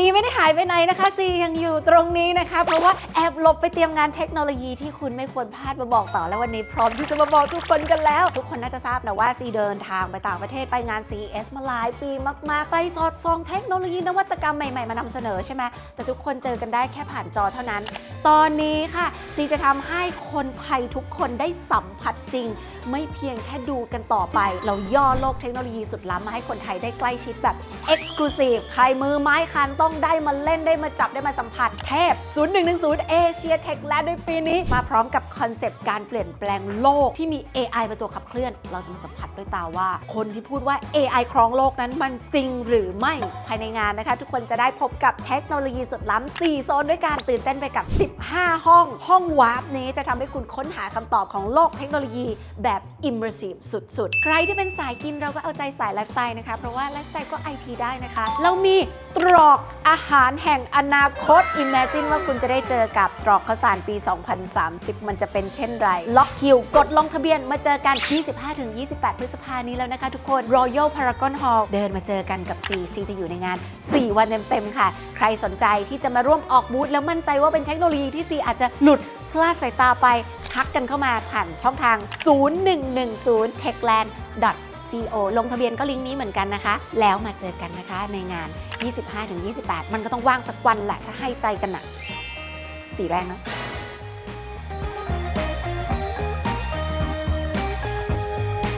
ซีไม่ได้หายไปไหนนะคะซียังอยู่ตรงนี้นะคะ เพราะว่าแอบหลบไปเตรียมงานเทคโนโลยีที่คุณไม่ควรพลาดมาบอกต่อแล้ววันนี้พร้อมที่จะมาบอกทุกคนกันแล้ว ทุกคนน่าจะทราบนะว่าซีเดินทางไปต่างประเทศไปงาน CES มาหลายปีมาก ๆ ไปสอดส่องเทคโนโลยีนวัตกรรมใหม่ ๆ มานำเสนอใช่ไหมแต่ทุกคนเจอกันได้แค่ผ่านจอเท่านั้น ตอนนี้ค่ะซีจะทำให้คนไทยทุกคนได้สัมผัสจริง ไม่เพียงแค่ดูกันต่อไป เราย่อโลกเทคโนโลยีสุดล้ำมาให้คนไทยได้ใกล้ชิดแบบ Exclusive ใครมือไม้คันต้องได้มาเล่นได้มาจับได้มาสัมผัสเทพ 0110เอเชียเทคแลนด์ในปีนี้ มาพร้อมกับคอนเซปต์การเปลี่ยนแปลงโลกที่มี AI เป็นตัวขับเคลื่อน เราจะมาสัมผัสด้วยตาว่า คนที่พูดว่า AI ครองโลกนั้นมันจริงหรือไม่ภายในงานนะคะ ทุกคนจะได้พบกับเทคโนโลยีสุดล้ำ 4 โซนด้วยการตื่นเต้นไปกับ 15 ห้อง ห้องวาร์ปนี้จะทำให้คุณค้นหาคำตอบของโลกเทคโนโลยีแบบ immersive สุดๆ ใครที่เป็นสายกินเราก็เอาใจสายไลฟ์สไตล์นะคะ เพราะว่าไลฟ์สไตล์ก็ไอทีได้นะคะ เรามี ตรอกอาหารแห่งอนาคต Imagine ว่าคุณจะได้เจอกับตรอกข้าวสารปี 2030 มันจะเป็นเช่นไร ล็อกคิว กดลงทะเบียนมาเจอกัน 25-28 พฤษภานี้แล้วนะคะทุกคน Royal Paragon Hall เดินมาเจอกันกับซีซีจะอยู่ในงาน 4 วันเต็มๆค่ะ ใครสนใจที่จะมาร่วมออกบูธแล้วมั่นใจว่าเป็นเทคโนโลยีที่ซีอาจจะหลุดพลาดสายตาไปทักกันเข้ามาผ่านช่องทาง 0110 techland co ลงทะเบียนก็ลิงก์นี้เหมือนกันนะคะ แล้วมาเจอกันนะคะในงาน 25-28 มันก็ต้องว่างสักวันแหละถ้าให้ใจกันอะสีแรงนะ